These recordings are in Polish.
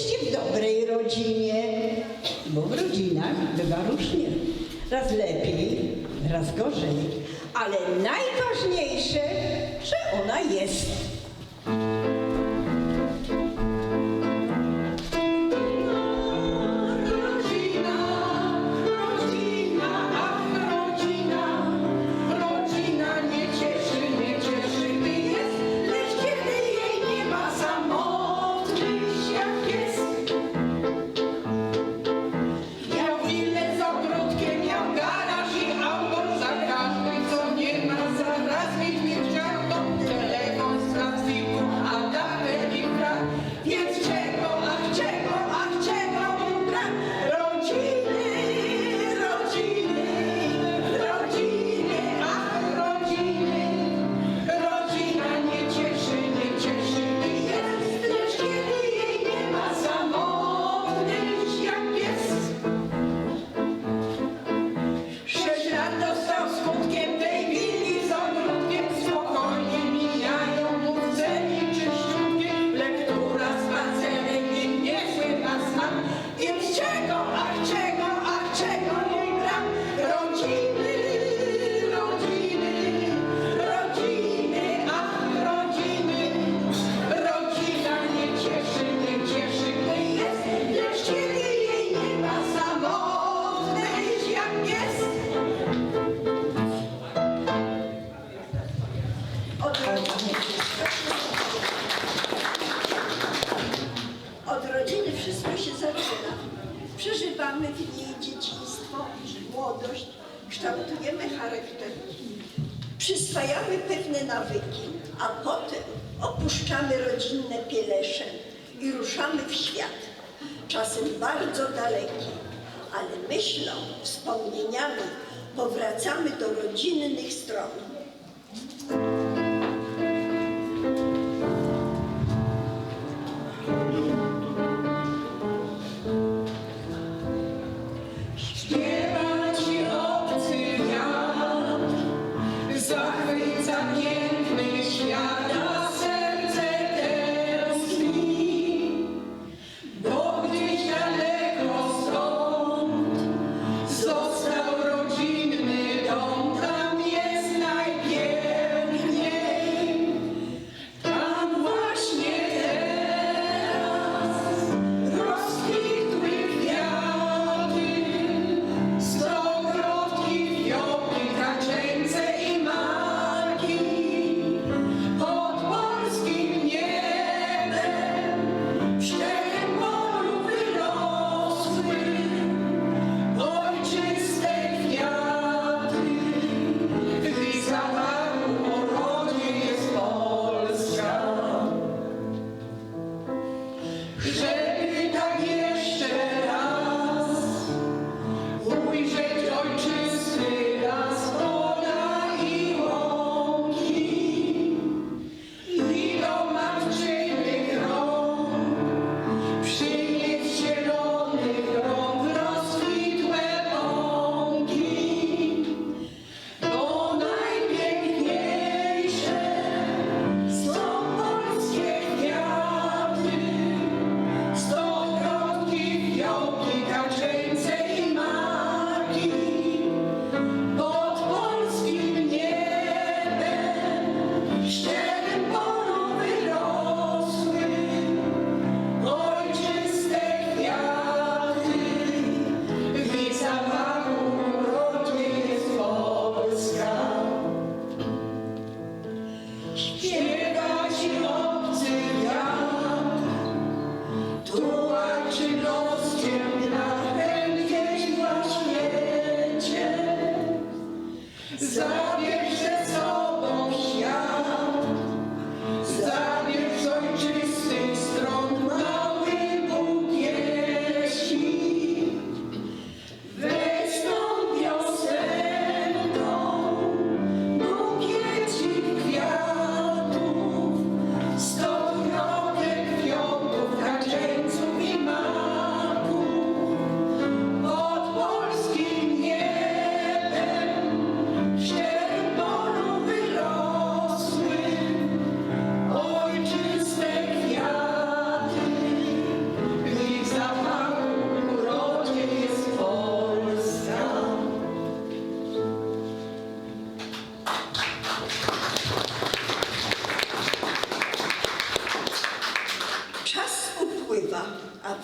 Oczywiście w dobrej rodzinie, bo w rodzinach bywa różnie. Raz lepiej, raz gorzej. Ale najważniejsze, że ona jest. Mamy w niej dzieciństwo, młodość, kształtujemy charakter, przyswajamy pewne nawyki, a potem opuszczamy rodzinne pielesze i ruszamy w świat, czasem bardzo daleki, ale myślą, wspomnieniami powracamy do rodzinnych stron.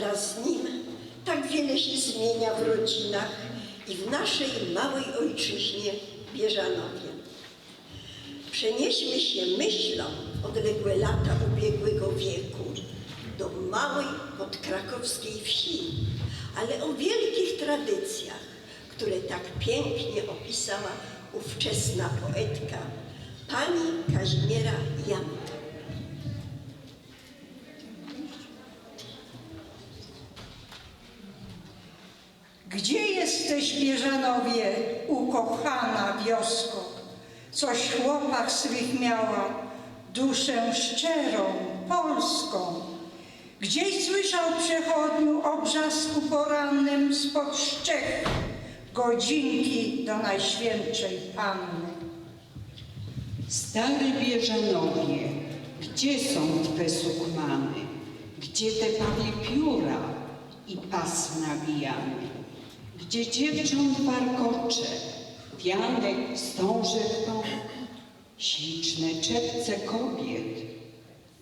Wraz z nim tak wiele się zmienia w rodzinach i w naszej małej ojczyźnie Bieżanowie. Przenieśmy się myślą odległe lata ubiegłego wieku do małej podkrakowskiej wsi, ale o wielkich tradycjach, które tak pięknie opisała ówczesna poetka pani Kazimiera Janka. Gdzie jesteś, Bieżanowie, ukochana wiosko? Coś w chłopach swych miała, duszę szczerą, polską. Gdzieś słyszał przechodniu o brzasku porannym spod szczech godzinki do Najświętszej Panny. Stary Bieżanowie, gdzie są Twe sukmany? Gdzie te pawie pióra i pas nabijany? Gdzie dziewcząt warkocze, wianek stążek tą? Śliczne czepce kobiet,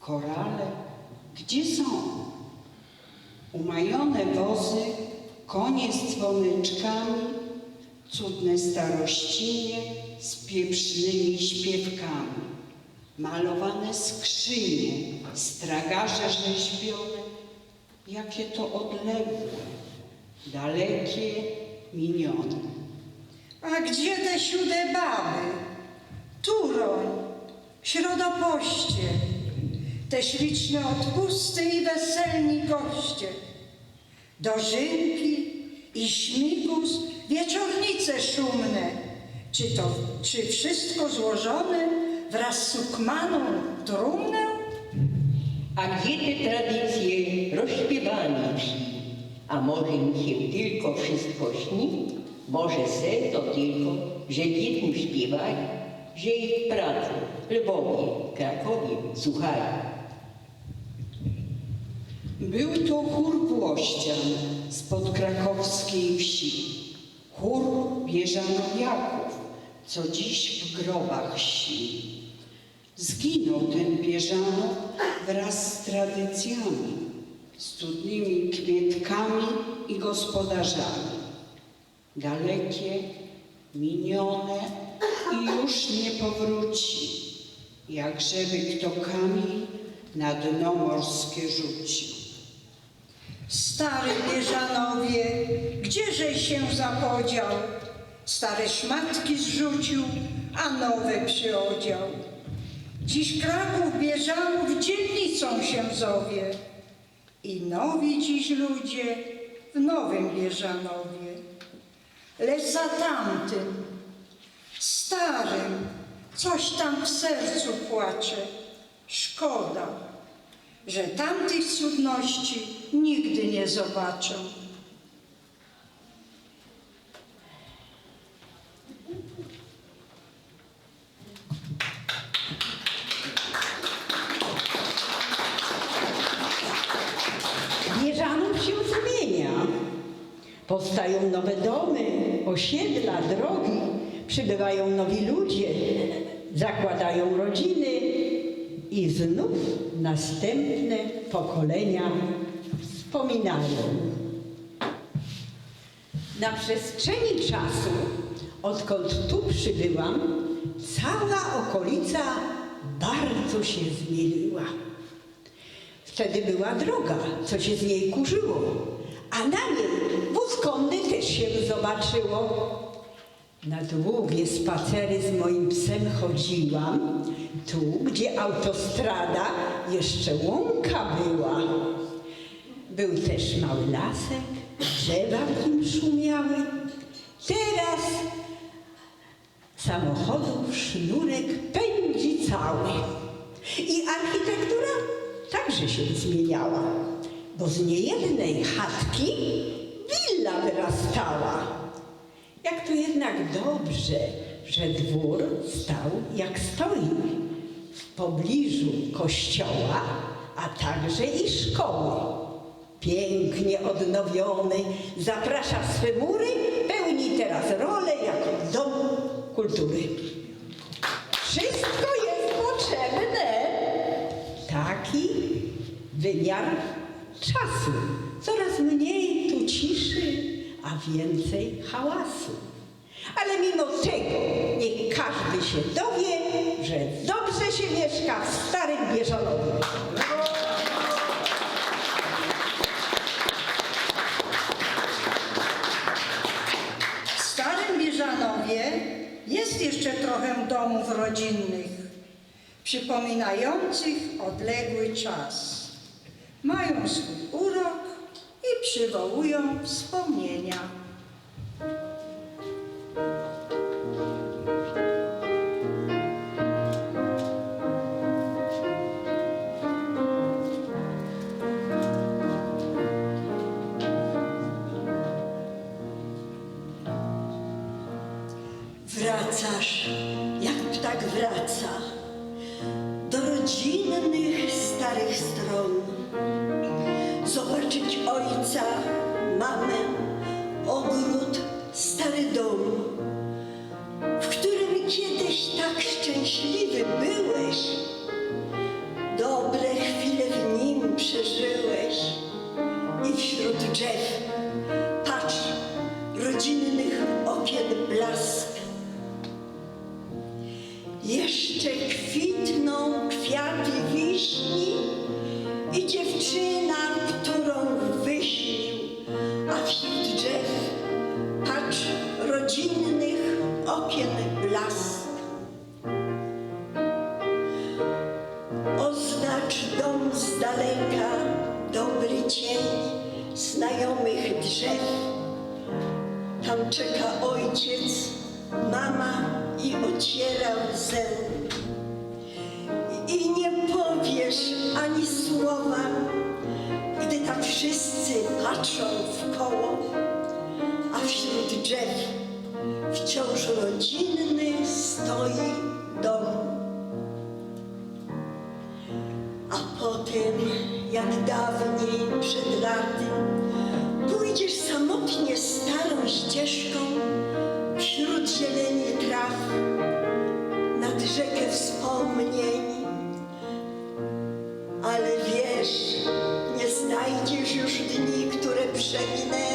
korale, gdzie są? Umajone wozy, konie z dzwoneczkami, cudne starościnie z pieprznymi śpiewkami, malowane skrzynie, stragarze rzeźbione, jakie to odległe, dalekie, minione. A gdzie te sióde baby? Turoń, środopoście, te śliczne odpusty i weselni goście. Dożynki i śmigus, wieczornice szumne. Czy to, czy wszystko złożone wraz z sukmaną trumnę? A gdzie te tradycje rozśpiewani wsi? A może im się tylko wszystko śni? Może se to tylko, że dzieciom śpiewaj, że ich pracy, w Lwowie, Krakowie słuchaj. Był to chór Włościan z podkrakowskiej wsi. Chór Bieżanowiaków, co dziś w grobach śni. Zginął ten Bieżanów wraz z tradycjami, studnymi kmietkami i gospodarzami. Dalekie, minione i już nie powróci, jak żeby kto kamień na dno morskie rzucił. Stary Bieżanowie, gdzieżeś się zapodział? Stare szmatki zrzucił, a nowe przyodział. Dziś Kraków Bieżanów dzielnicą się zowie. I nowi dziś ludzie w nowym Bieżanowie. Lecz za tamtym, starym, coś tam w sercu płacze. Szkoda, że tamtych cudności nigdy nie zobaczę. Bieżanów się zmienia. Powstają nowe domy, osiedla, drogi, przybywają nowi ludzie, zakładają rodziny i znów następne pokolenia wspominają. Na przestrzeni czasu, odkąd tu przybyłam, cała okolica bardzo się zmieniła. Wtedy była droga, co się z niej kurzyło, a na niej wóz konny też się zobaczyło. Na długie spacery z moim psem chodziłam, tu, gdzie autostrada jeszcze łąka była. Był też mały lasek, drzewa w nim szumiały. Teraz samochodów sznurek pędzi cały. I architektura także się zmieniała, bo z niejednej chatki willa wyrastała. Jak to jednak dobrze, że dwór stał jak stoi, w pobliżu kościoła, a także i szkoły. Pięknie odnowiony, zaprasza w swe mury, pełni teraz rolę jako dom kultury. Wszystko jest potrzebne. Taki wymiar czasu coraz mniej tu ciszy, a więcej hałasu. Ale mimo tego niech każdy się dowie, że dobrze się mieszka w Starym Bieżanowie. W Starym Bieżanowie jest jeszcze trochę domów rodzinnych, przypominających odległy czas. Mają swój urok i przywołują wspomnienia. Wracasz, jak ptak wraca, do rodzinnych starych stron. Zobaczyć ojca, mamę, ogród, stary dom, w którym kiedyś tak szczęśliwy byłeś. Dobre chwile w nim przeżyłeś i wśród drzew Tam czeka ojciec, mama i ociera łzę. I nie powiesz ani słowa, gdy tak wszyscy patrzą w koło, a wśród drzew wciąż rodzinny stoi dom. A potem, jak dawniej przed laty, pójdziesz samotnie starą ścieżką wśród zieleni traw, nad rzekę wspomnień. Ale wiesz, nie znajdziesz już dni, które przeminęły.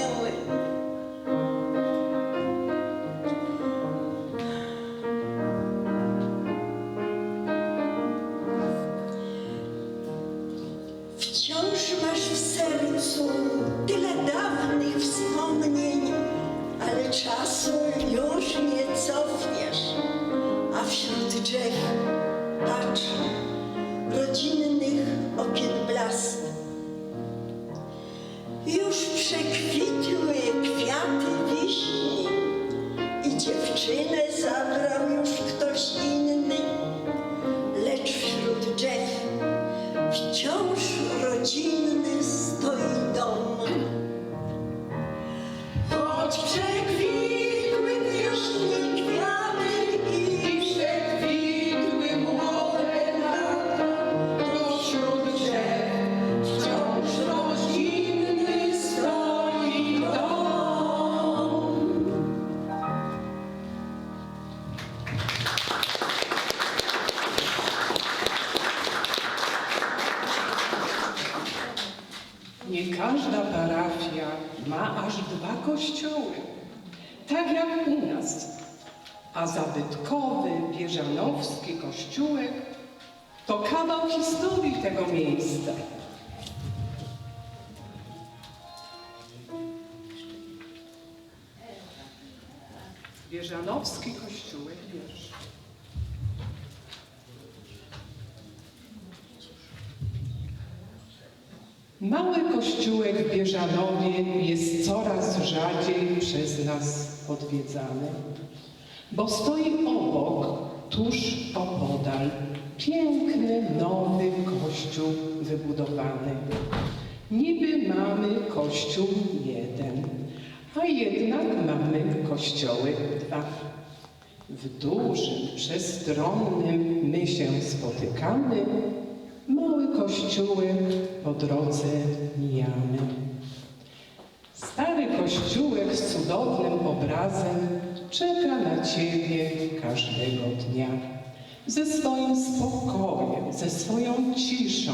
Kościółek to kawał historii tego miejsca. Bieżanowski kościółek wiersz. Mały kościółek w Bieżanowie jest coraz rzadziej przez nas odwiedzany, bo stoi obok, tuż opodal, piękny, nowy kościół wybudowany. Niby mamy kościół jeden, a jednak mamy kościoły dwa. W dużym, przestronnym my się spotykamy, mały kościółek po drodze mijamy. Stary kościółek z cudownym obrazem czeka na Ciebie każdego dnia. Ze swoim spokojem, ze swoją ciszą,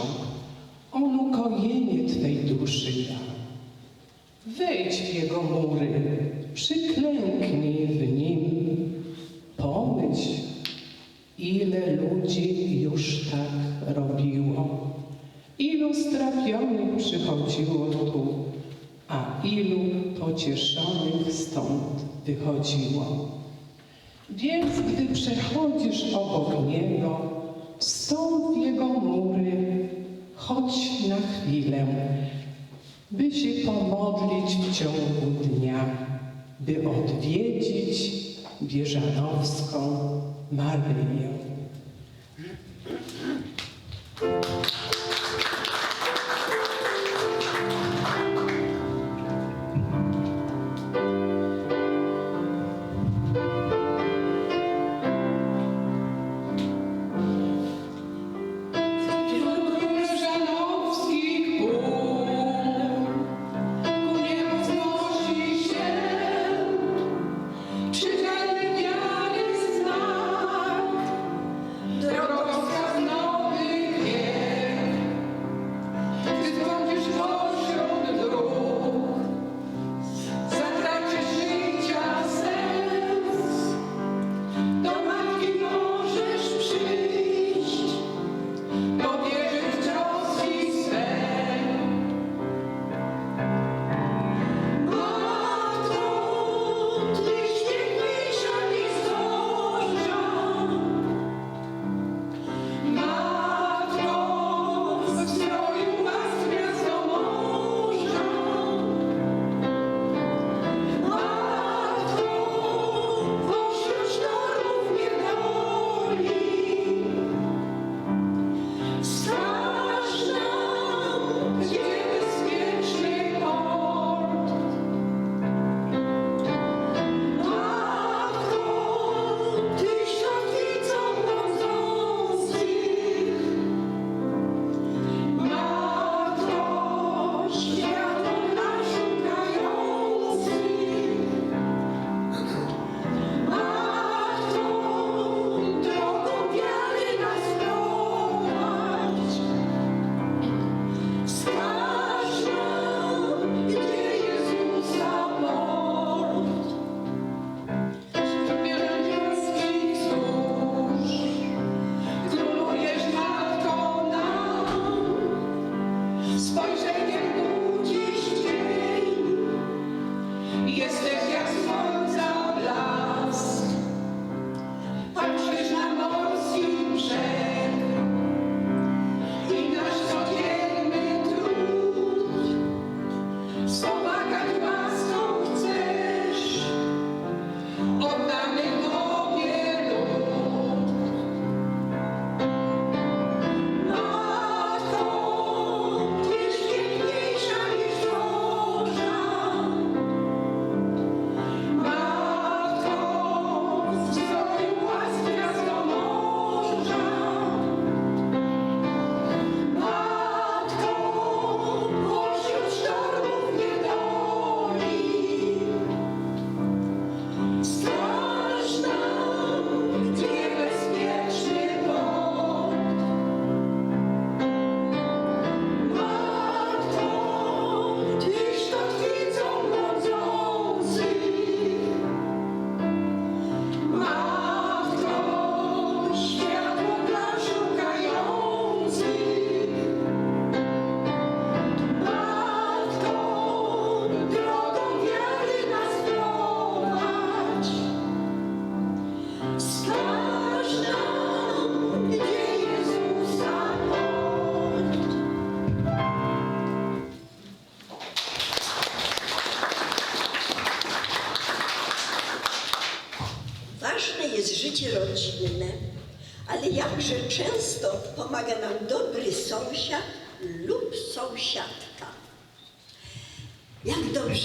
on ukojenie Twej duszy da. Wejdź w jego mury, przyklęknij w nim. Pomyśl, ile ludzi już tak robiło. Ilu strapionych przychodziło tu, a ilu pocieszonych stąd wychodziło. Więc gdy przechodzisz obok niego, wstąp w jego mury, chodź na chwilę, by się pomodlić w ciągu dnia, by odwiedzić Bieżanowską Maryję.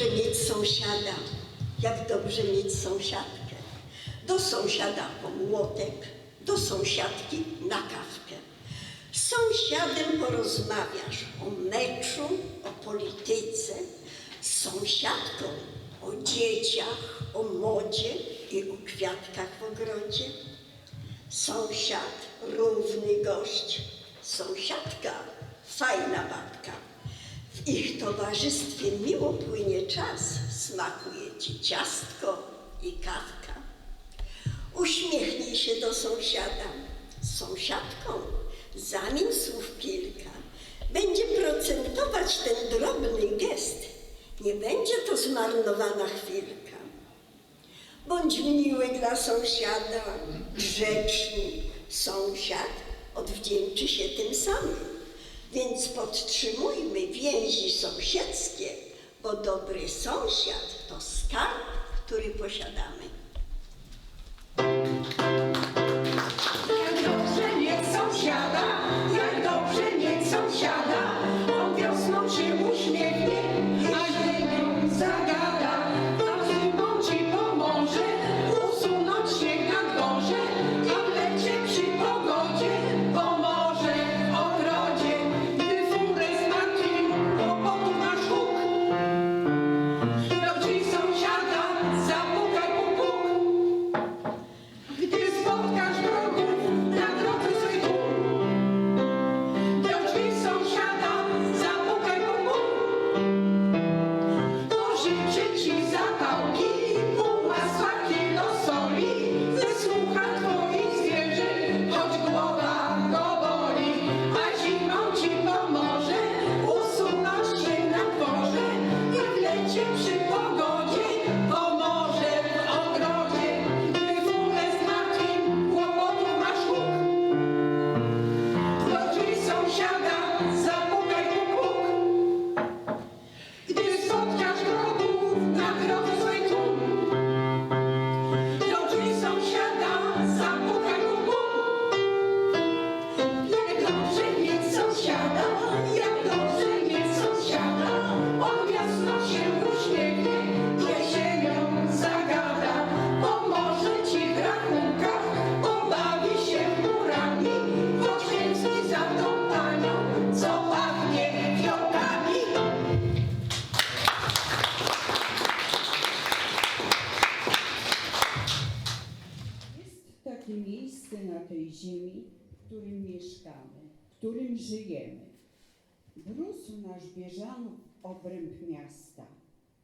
Dobrze mieć sąsiada, jak dobrze mieć sąsiadkę. Do sąsiada po młotek, do sąsiadki na kawkę. Z sąsiadem porozmawiasz o meczu, o polityce, z sąsiadką o dzieciach, o modzie i o kwiatkach w ogrodzie. Sąsiad, równy gość, sąsiadka, fajna babka. W ich towarzystwie miło płynie czas, smakuje ci ciastko i kawka. Uśmiechnij się do sąsiada, sąsiadką, zamień słów kilka. Będzie procentować ten drobny gest, nie będzie to zmarnowana chwilka. Bądź miły dla sąsiada, grzeczny sąsiad odwdzięczy się tym samym. Więc podtrzymujmy więzi sąsiedzkie, bo dobry sąsiad to skarb, który posiadamy. nasz Bieżanów, obręb miasta,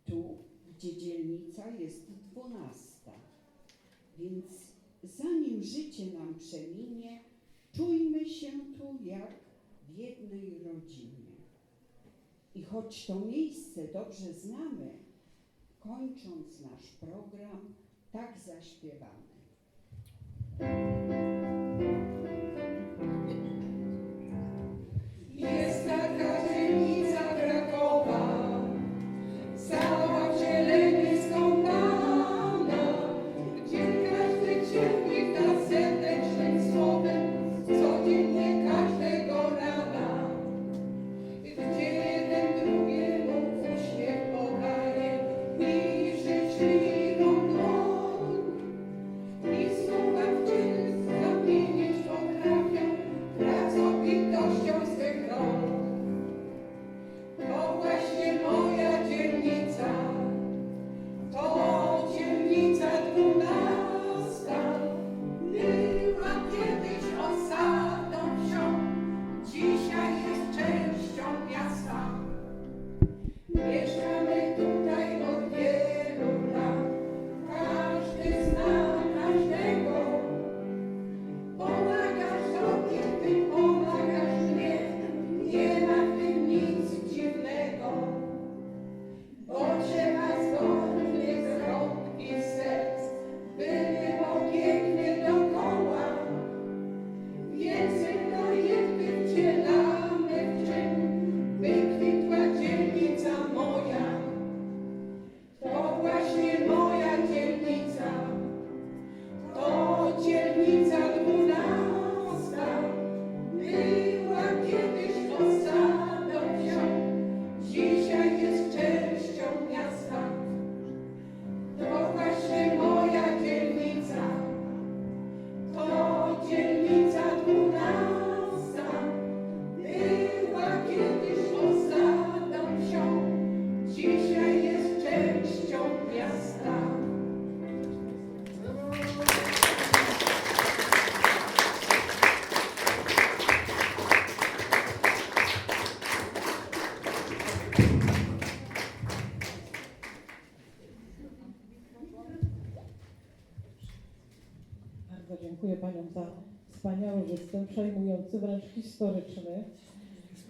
tu, gdzie dzielnica jest dwunasta. Więc zanim życie nam przeminie, czujmy się tu jak w jednej rodzinie. I choć to miejsce dobrze znamy, kończąc nasz program, tak zaśpiewamy.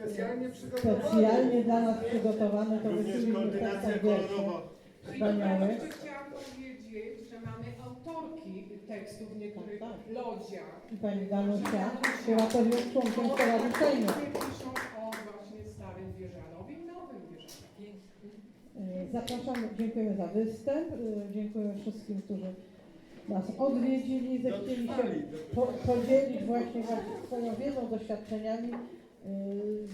Specjalnie przygotowany. Specjalnie dla nas przygotowany, to Również wyczynił koordynacja tak kolorowa. Wspaniałe. Jeszcze chciałam powiedzieć, że mamy autorki tekstów niektórych Tak, tak. Lodzia. I pani Danusia, która też jest członkiem stowarzyszenia. Które piszą o właśnie Starym Wieżanowie i Nowym Wieżanowie. E, Zapraszamy, dziękujemy za występ, e, dziękujemy wszystkim, którzy nas odwiedzili, zechcieli się po, podzielić właśnie, właśnie swoją wiedzą, doświadczeniami,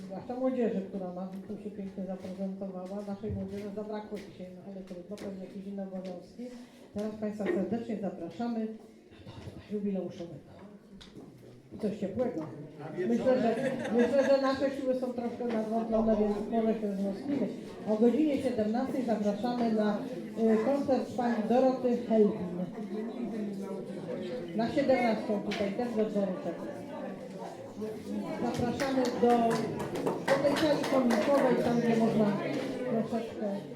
zwłaszcza młodzieży, która nam tu się pięknie zaprezentowała. Naszej młodzieży zabrakło dzisiaj, no ale trudno, pewnie jakieś inne obowiązki. Teraz Państwa serdecznie zapraszamy do jubileuszowego. I coś ciepłego. Myślę, że, myślę, że nasze siły są troszkę nadwątlone, więc może się wzmocnimy. O godzinie 17 zapraszamy na y, koncert pani Doroty Helwin. Na 17 tutaj też do dworu czeka. Zapraszamy do, tej sali kominkowej, tam gdzie można troszeczkę